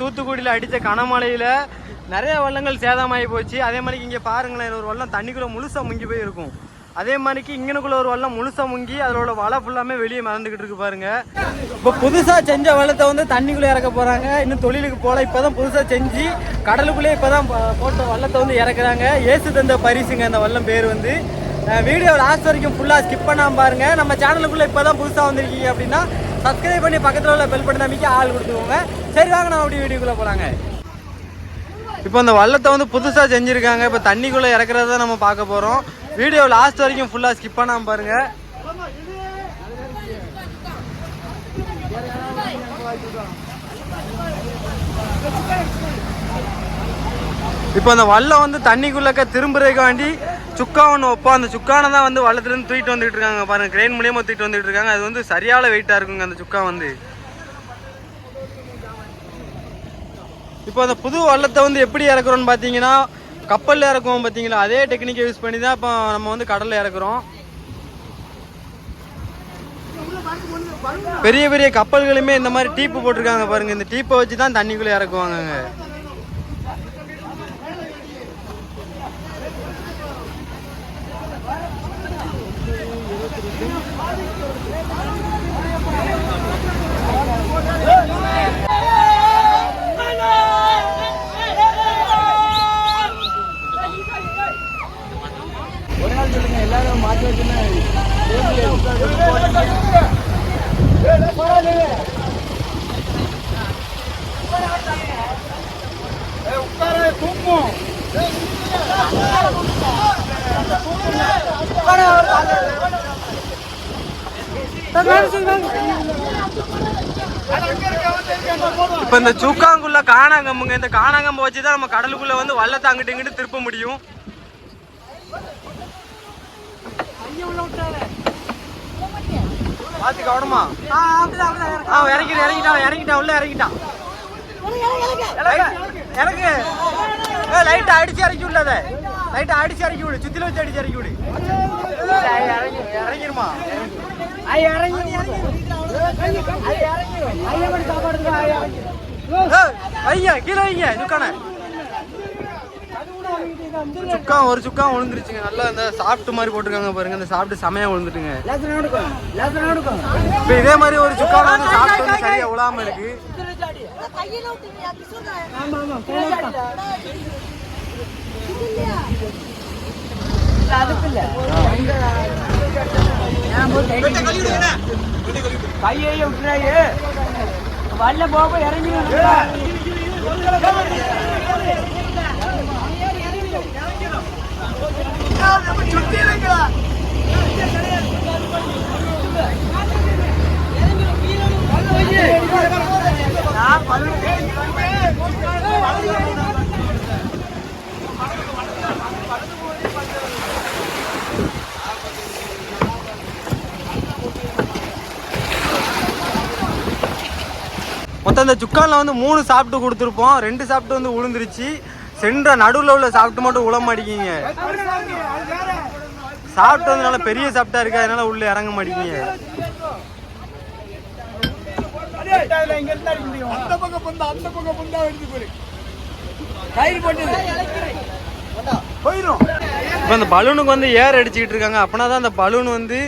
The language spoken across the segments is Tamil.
தூத்துக்குடியில் அடித்த கனமழையில் நிறைய வள்ளங்கள் சேதமாகி போச்சு. அதே மாதிரி இங்கே பாருங்களேன் ஒரு வள்ளம் தண்ணிக்குள்ளே முழுசாக முங்கி போய் இருக்கும் அதே மாதிரிக்கு இங்கனுக்குள்ள ஒரு வள்ளம் முழுசாக முங்கி அதோட வலை ஃபுல்லாமே வெளியே மறந்துக்கிட்டு இருக்கு பாருங்க. இப்போ புதுசாக செஞ்ச வளத்தை வந்து தண்ணிக்குள்ளே இறக்க போகிறாங்க இன்னும் தொழிலுக்கு போகல இப்போ தான் புதுசாக செஞ்சு கடலுக்குள்ளே இப்போ தான் போட்ட வள்ளத்தை வந்து இறக்குறாங்க. ஏசு தந்த பரிசுங்க அந்த வல்லம் பேர் வந்து. வீடியோ லாஸ்ட் வரைக்கும் ஃபுல்லாக ஸ்கிப் பண்ணாமல் பாருங்க. நம்ம சேனலுக்குள்ளே இப்போ தான் புதுசாக வந்திருக்கீங்க அப்படின்னா சப்ஸ்கிரைப் பண்ணி பக்கத்தில் உள்ள பெல் பட்டன் அமைக்க ஆள் கொடுத்துக்கோங்க. சரி வாங்க நான் அப்படி வீடியோக்குள்ளே போகலாங்க இப்போ இந்த வள்ளத்தை வந்து புதுசாக செஞ்சுருக்காங்க. இப்போ தண்ணிக்குள்ளே இறக்குறத நம்ம பார்க்க போகிறோம் வீடியோ லாஸ்ட் வரைக்கும் ஃபுல்லாக ஸ்கிப் பண்ணாமல் பாருங்கள் இப்போ அந்த வல்லம் வந்து தண்ணிக்குள்ளக்க திரும்புறதுக்கு வேண்டி சுக்கா ஒன்று வைப்போம். அந்த சுக்கானை தான் வந்து வள்ளத்துலேருந்து தூக்கிட்டு வந்துட்டு இருக்காங்க. பாருங்க கிரெயின் மூலியமாக தூக்கிட்டு வந்துட்டு இருக்காங்க. அது வந்து சரியான வெயிட்டாக இருக்குங்க அந்த சுக்கா வந்து. இப்போ அந்த புது வள்ளத்தை வந்து எப்படி இறக்குறோம்னு பார்த்தீங்கன்னா கப்பலில் இறக்குவோம் பார்த்தீங்களா? அதே டெக்னிக்கை யூஸ் பண்ணி தான் இப்போ நம்ம வந்து கடலில் இறக்குறோம். பெரிய பெரிய கப்பல்களுமே இந்த மாதிரி டீப்பு போட்டிருக்காங்க பாருங்க. இந்த டீப்பை வச்சு தான் தண்ணிக்குள்ளே இறக்குவாங்க ஒரு நாள் சொல்லுங்க எல்லாரும் மாற்றி வச்சுன்னா இப்ப இந்த சுக்காங்குள்ள காணாங்கம்புங்க இந்த காணாங்கம்பு வச்சு தான் நம்ம கடலுக்குள்ள வந்து வள்ளத்தை அங்கிட்டு இங்கிட்டு திருப்ப முடியும். பாத்து கவனமா? ஆ இறங்கிட்டு இறங்கிட்டான் இறங்கிட்டான் உள்ள இறங்கிட்டான் இறங்கு ஏ லைட் அடிச்சு இறக்கி விடல லைட் அடிச்சு இறக்கி விடு. சுத்தில வச்சு அடிச்சு இறக்கி விடு. இறங்கிருமா? ஐயா கீழே வைங்க சுக்கான சுக்கா ஒரு சுக்கா விழுந்துருச்சுங்க நல்லா இந்த சாப்பிட்டு மாதிரி போட்டிருக்காங்க பாருங்க. இந்த சாப்பிட்டு செமையா விழுந்துட்டுங்க இப்ப இதே மாதிரி ஒரு சுக்கா வந்து சாப்பிட்டு வந்து சரியா விழாம இருக்கு. கையை விட்டுறாயே. வல்ல போக இறங்கி மொத்தம் இந்த சுக்கானில் வந்து மூணு சாப்பிட்டு கொடுத்துருப்போம். ரெண்டு சாப்பிட்டு வந்து உளுந்துருச்சு. சென்ற நடுவில் உள்ள சாப்பிட்டு மட்டும் உள மாட்டேங்கிங்க சாப்பிட்டு வந்து நல்லா பெரிய சாப்பிட்டா இருக்கு? அதனால உள்ளே இறங்க மாட்டேங்கிங்க அந்த பக்கம் அந்த பக்கம் எடுத்து போயிரு கயிறு போட்டு போயிரும் இப்போ அந்த பலூனுக்கு வந்து ஏர் அடிச்சுக்கிட்டு இருக்காங்க. அப்படின்னா தான் அந்த பலூன் வந்து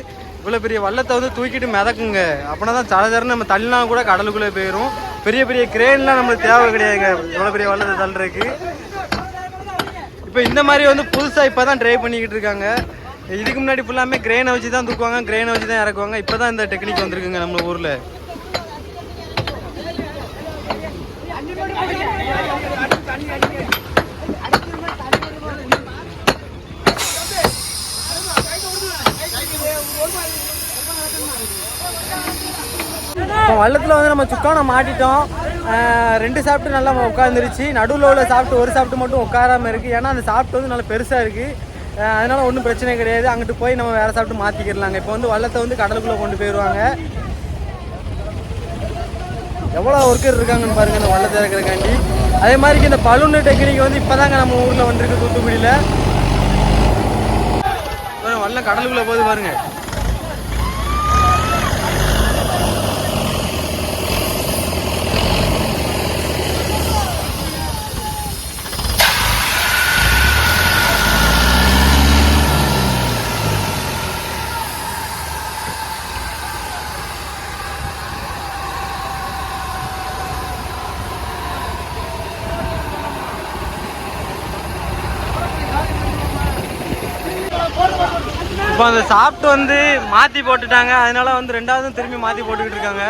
இவ்வளோ பெரிய வள்ளத்தை வந்து தூக்கிட்டு மிதக்குங்க. அப்படின்னா தான் சரச்சரன்னு நம்ம தள்ளினா கூட கடலுக்குள்ளே போயிடும் பெரிய பெரிய கிரேன்லாம் நம்மளுக்கு தேவை கிடையாதுங்க. இவ்வளோ பெரிய வள்ளத்தை தள்ளுறதுக்கு. இப்போ இந்த மாதிரி வந்து புதுசாக இப்போ தான் ட்ரை பண்ணிக்கிட்டு இருக்காங்க. இதுக்கு முன்னாடி ஃபுல்லாமே கிரேனை வச்சு தான் தூக்குவாங்க கிரேனை வச்சு தான் இறக்குவாங்க. இப்போ தான் இந்த டெக்னிக் வந்திருக்குங்க நம்ம ஊரில் இப்போ வள்ளத்தில் வந்து நம்ம சுக்கானை மாட்டிட்டோம் ரெண்டு சாப்பிட்டு நல்லா உட்காந்துருச்சு நடுவில் உள்ள சாப்பிட்டு ஒரு சாப்பிட்டு மட்டும் உட்காராம இருக்குது ஏன்னா அந்த சாப்பிட்டு வந்து நல்லா பெருசாக இருக்குது அதனால் ஒன்றும் பிரச்சனை கிடையாது. அங்கிட்டு போய் நம்ம வேற சாப்பிட்டு மாற்றிக்கிறலாங்க இப்போ வந்து வள்ளத்தை வந்து கடலுக்குள்ளே கொண்டு போயிடுவாங்க எவ்வளோ ஒர்க்கர் இருக்காங்கன்னு பாருங்க இந்த வள்ளத்தை இறக்குறக்காண்டி அதே மாதிரி இந்த பலூன் டெக்னிக் வந்து இப்போதாங்க நம்ம ஊரில் வந்துருக்கு தூத்துக்குடியில். வல்ல கடலுக்குள்ளே போகுது பாருங்கள் இப்போ அந்த சாப்பிட்டு வந்து மாற்றி போட்டுட்டாங்க. அதனால வந்து ரெண்டாவதும் திரும்பி மாற்றி போட்டுக்கிட்டு இருக்காங்க.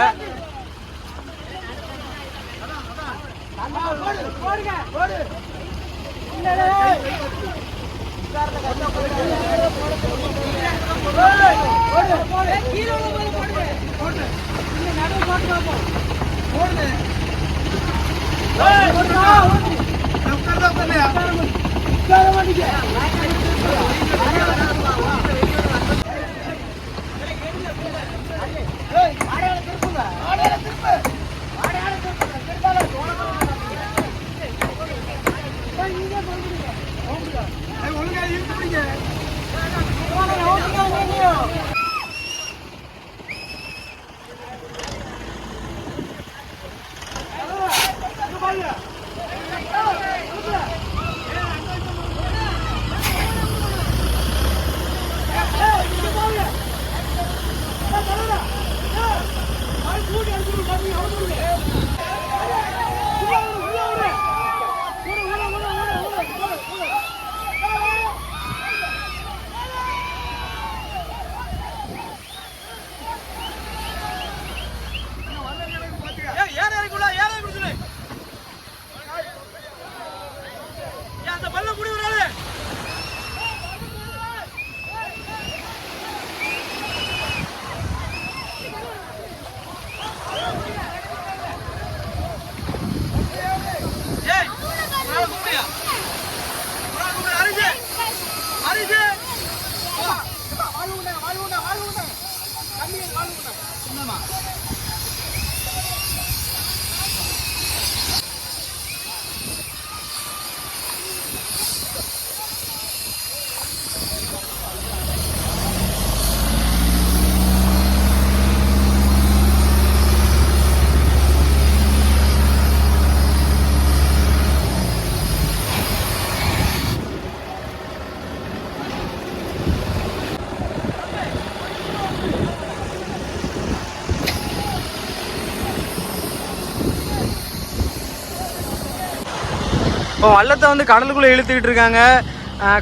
இப்போ வள்ளத்தை வந்து கடலுக்குள்ளே இழுத்துக்கிட்டு இருக்காங்க.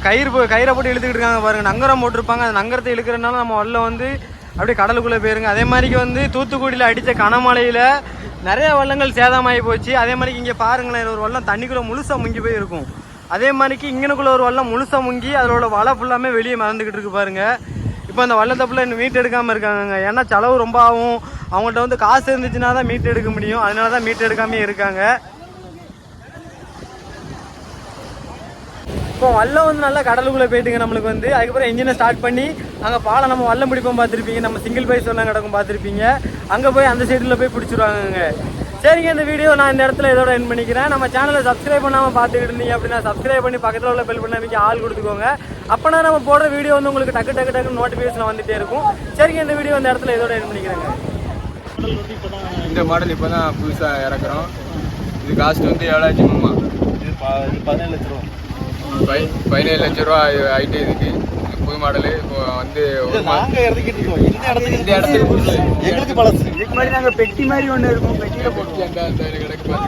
கயிறு போ- கயிறை போட்டு இழுத்துக்கிட்டு இருக்காங்க பாருங்க. நங்கரம் போட்டிருப்பாங்க. அந்த நங்கரத்தை இழுக்கிறனால நம்ம வல்லம் வந்து அப்படியே கடலுக்குள்ளே போயிருங்க. அதே மாதிரிக்கு வந்து தூத்துக்குடியில் அடித்த கனமழையில் நிறைய வள்ளங்கள் சேதமாகி போச்சு. அதே மாதிரிக்கு இங்கே பாருங்களேன் ஒரு வல்லம் தண்ணிக்குள்ளே முழுசாக முங்கி போய் இருக்கும் அதே மாதிரிக்கு இங்கனுக்குள்ள ஒரு வல்லம் முழுசாக முங்கி அதோட வலை ஃபுல்லாமே வெளியே மறந்துக்கிட்டு இருக்கு பாருங்க. இப்போ அந்த வள்ளத்தை ஃபுல்லாக இன்னும் மீட் எடுக்காமல் இருக்காங்க ஏன்னா செலவு ரொம்ப ஆகும். அவங்கள்ட்ட வந்து காசு இருந்துச்சுன்னா தான் மீட் எடுக்க முடியும். அதனால தான் மீட் எடுக்காமே இருக்காங்க. இப்போ வல்லம் வந்து நல்லா கடலுக்குள்ளே போயிட்டுங்க நம்மளுக்கு வந்து. அதுக்கப்புறம் இன்ஜினை ஸ்டார்ட் பண்ணி அங்கே பாலம் நம்ம வல்லம் பிடிப்போம் பார்த்துருப்பீங்க. நம்ம சிங்கிள் பைஸ் எல்லாம் கிடக்கும் பார்த்துருப்பீங்க. அங்கே போய் அந்த சைடில் போய் பிடிச்சிருவாங்கங்க. சரிங்க இந்த வீடியோ நான் இந்த இடத்துல இதோட என் பண்ணிக்கிறேன். நம்ம சேனலை சப்ஸ்கிரைப் பண்ணாமல் பார்த்துக்கிட்டு இருந்தீங்க அப்படின்னா சப்ஸ்கிரைப் பண்ணி பக்கத்தில் உள்ள பெல் பண்ண ஆள் கொடுத்துக்கோங்க. அப்போனா நம்ம போடுற வீடியோ வந்து உங்களுக்கு டக்கு டக்கு டக்கு நோட்டிஃபிகேஷன் வந்துட்டே இருக்கும். சரிங்க இந்த வீடியோ இந்த இடத்துல இதோட என் பண்ணிக்கிறேங்க. இந்த மாடல் இப்போ தான் புதுசாக இறக்குறோம். இது காஸ்ட் வந்து ஏழாயிரத்தி மூமா? பதினேழு லட்ச ரூபா. பை பதினேழு லட்ச ரூபா ஆகிட்டே இதுக்கு இது புது மாடலு. இப்போ வந்து இறக்கிட்டு இருக்கோம். இந்த இடத்துக்கு இந்த இடத்துக்கு எங்களுக்கு பழசு. இதுக்கு மாதிரி நாங்கள் பெட்டி மாதிரி ஒன்று இருக்கும். பெட்டியில் அந்த அந்த கிடக்கு பார்த்து